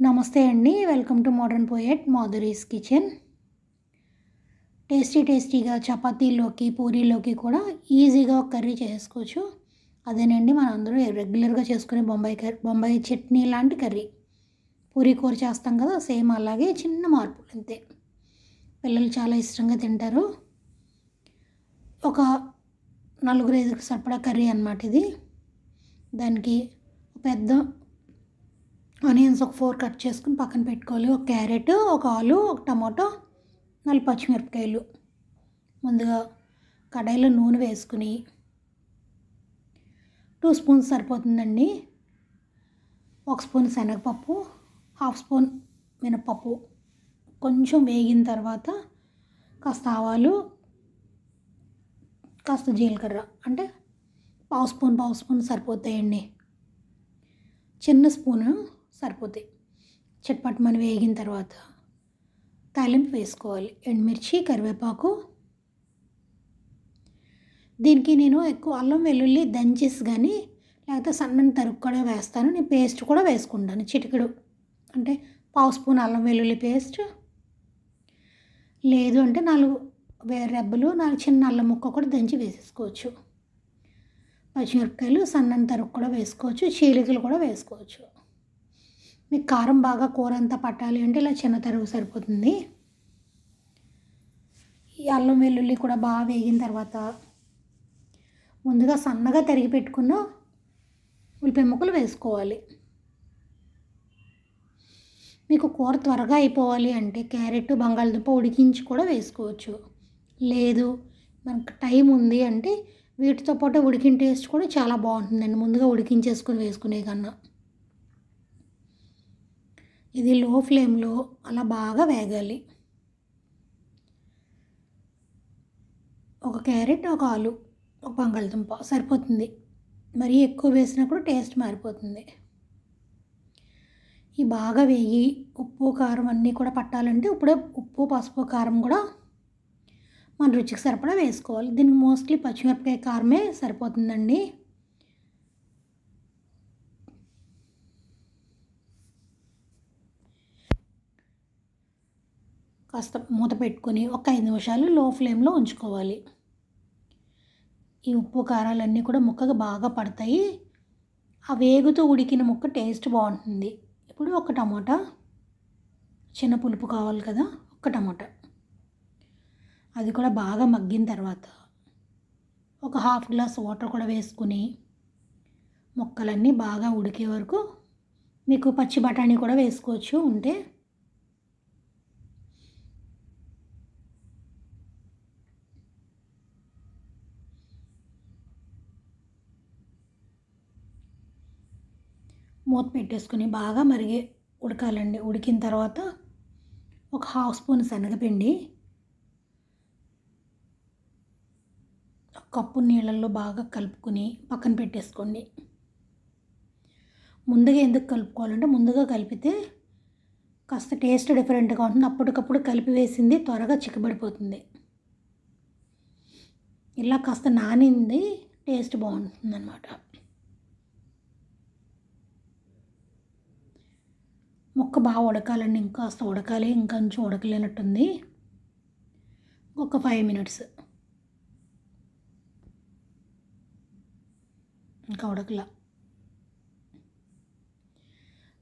నమస్తే అండి. Welcome to modern poet Madhuri's kitchen. Tasty టేస్టీగా చపాతీలోకి పూరీలోకి కూడా ఈజీగా ఒక కర్రీ చేసుకోవచ్చు. అదేనండి మన అందరూ రెగ్యులర్గా చేసుకునే బొంబాయి కర్రీ బొంబాయి చట్నీ లాంటి కర్రీ. పూరీ కూర చేస్తాం కదా సేమ్ అలాగే చిన్న మార్పులు అంతే. పిల్లలు చాలా ఇష్టంగా తింటారు. ఒక నలుగురు ఐదుగురు సరిపడా కర్రీ అనమాట ఇది. దానికి పెద్ద ఆనియన్స్ ఒక ఫోర్ కట్ చేసుకుని పక్కన పెట్టుకోవాలి. ఒక క్యారెట్ ఒక ఆలు ఒక టమాటో నాలుగు పచ్చిమిరపకాయలు. ముందుగా కడాయిలో నూనె వేసుకుని టూ స్పూన్స్ సరిపోతుందండి. ఒక స్పూన్ శనగపప్పు హాఫ్ స్పూన్ మినపప్పు. కొంచెం వేగిన తర్వాత కాస్త ఆవాలు కాస్త జీలకర్ర. అంటే పావు స్పూన్ పావు స్పూన్ సరిపోతాయండి. చిన్న స్పూను సరిపోతాయి. మనం వేగిన తర్వాత తాలింపు వేసుకోవాలి. ఎండుమిర్చి కరివేపాకు. దీనికి నేను ఎక్కువ అల్లం వెల్లుల్లి దంచేసి కానీ లేకపోతే సన్నని తరుగు కూడా వేస్తాను. నేను పేస్ట్ కూడా వేసుకుంటాను చిటికెడు. అంటే పావు స్పూన్ అల్లం వెల్లుల్లి పేస్ట్. లేదు అంటే నాలుగు రెబ్బలు నాలుగు చిన్న అల్లం ముక్క కూడా దంచి వేసేసుకోవచ్చు. పచ్చిమిరపకాయలు సన్నని తరుగు కూడా వేసుకోవచ్చు. చీలికలు కూడా వేసుకోవచ్చు. మీకు కారం బాగా కూర అంతా పట్టాలి అంటే ఇలా చిన్న తరుగు సరిపోతుంది. ఈ అల్లం వెల్లుల్లి కూడా బాగా వేగిన తర్వాత ముందుగా సన్నగా తరిగి పెట్టుకున్న ఉల్లిపాయ ముక్కలు వేసుకోవాలి. మీకు కూర త్వరగా అయిపోవాలి అంటే క్యారెట్ బంగాళదుంప ఉడికించి కూడా వేసుకోవచ్చు. లేదు మనకు టైం ఉంది అంటే వీటితో పాటు ఉడికిన టేస్ట్ కూడా చాలా బాగుంటుందండి. ముందుగా ఉడికించేసుకొని వేసుకునే కన్నా. ఇది లో ఫ్లేమ్లో అలా బాగా వేగాలి. ఒక క్యారెట్ ఒక ఆలు ఒక బంగాళదుంప సరిపోతుంది. మరీ ఎక్కువ వేసినప్పుడు టేస్ట్ మారిపోతుంది. ఈ బాగా వేగి ఉప్పు కారం అన్నీ కూడా పట్టాలంటే ఇప్పుడే ఉప్పు పసుపు కారం కూడా మన రుచికి సరిపడా వేసుకోవాలి. దీనికి మోస్ట్లీ పచ్చిమిరపకాయ కారమే సరిపోతుందండి. కాస్త మూత పెట్టుకొని ఒక ఐదు నిమిషాలు లో ఫ్లేమ్లో ఉంచుకోవాలి. ఈ ఉప్పు కారాలన్నీ కూడా ముక్కకు బాగా పడతాయి. ఆ వేగుతూ ఉడికిన ముక్క టేస్ట్ బాగుంటుంది. ఇప్పుడు ఒక టమాటా చిన్న పులుపు కావాలి కదా ఒక టమాటా. అది కూడా బాగా మగ్గిన తర్వాత ఒక హాఫ్ గ్లాస్ వాటర్ కూడా వేసుకుని ముక్కలన్నీ బాగా ఉడికే వరకు మీకు పచ్చి బఠానీ కూడా వేసుకోవచ్చు. ఉంటే మూత పెట్టేసుకుని బాగా మరిగి ఉడకాలండి. ఉడికిన తర్వాత ఒక హాఫ్ స్పూన్ శనగపిండి కప్పు నీళ్ళల్లో బాగా కలుపుకొని పక్కన పెట్టేసుకోండి. ముందుగా ఎందుకు కలుపుకోవాలంటే ముందుగా కలిపితే కాస్త టేస్ట్ డిఫరెంట్గా ఉంటుంది. అప్పటికప్పుడు కలిపి వేసింది త్వరగా చిక్కబడిపోతుంది. ఇలా కాస్త నానింది టేస్ట్ బాగుంటుంది అన్నమాట ముక్క బాగా ఉడకాలండి ఇంకాస్త ఉడకాలి ఇంకొంచెం ఉడకలేనట్టుంది. ఒక ఫైవ్ మినిట్స్ ఇంకా ఉడకలా.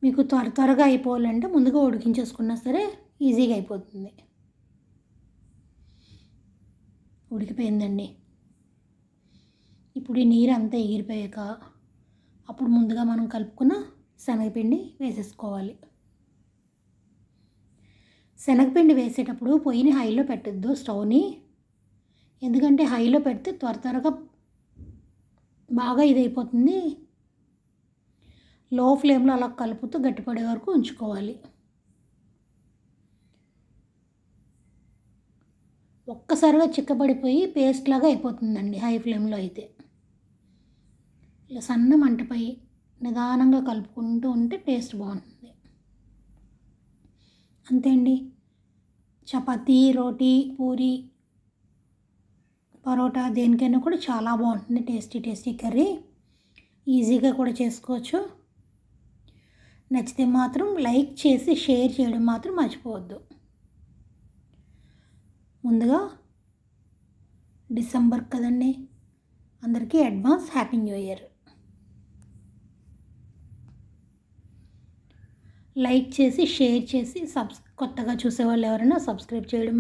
మీకు త్వర త్వరగా అయిపోవాలంటే ముందుగా ఉడికించేసుకున్నా సరే ఈజీగా అయిపోతుంది. ఉడికిపోయిందండి. ఇప్పుడు ఈ నీరు అంతా ఎగిరిపోయాక అప్పుడు ముందుగా మనం కలుపుకున్న శనగపిండి వేసేసుకోవాలి. శనగపిండి వేసేటప్పుడు పొయ్యిని హైలో పెట్టద్దు స్టవ్ని. ఎందుకంటే హైలో పెడితే త్వర త్వరగా బాగా ఇదైపోతుంది. లో ఫ్లేమ్లో అలా కలుపుతూ గట్టిపడే వరకు ఉంచుకోవాలి. ఒక్కసారిగా చిక్కబడిపోయి పేస్ట్ లాగా అయిపోతుందండి హై ఫ్లేమ్లో అయితే. ఇలా సన్న మంటపై నిదానంగా కలుపుకుంటూ ఉంటే టేస్ట్ బాగుంటుంది. అంతే అండి. చపాతీ రోటీ పూరి పరోటా దేనికైనా కూడా చాలా బాగుంటుంది. Tasty tasty curry. ఈజీగా కూడా చేసుకోవచ్చు. నచ్చితే మాత్రం లైక్ చేసి షేర్ చేయడం మాత్రం మర్చిపోవద్దు. ముందుగా డిసెంబర్ కదండి. అందరికీ advance happy new year. Like చేసి షేర్ చేసి సబ్స్ కొత్తగా చూసేవాళ్ళు ఎవరైనా సబ్స్క్రైబ్ చేయడం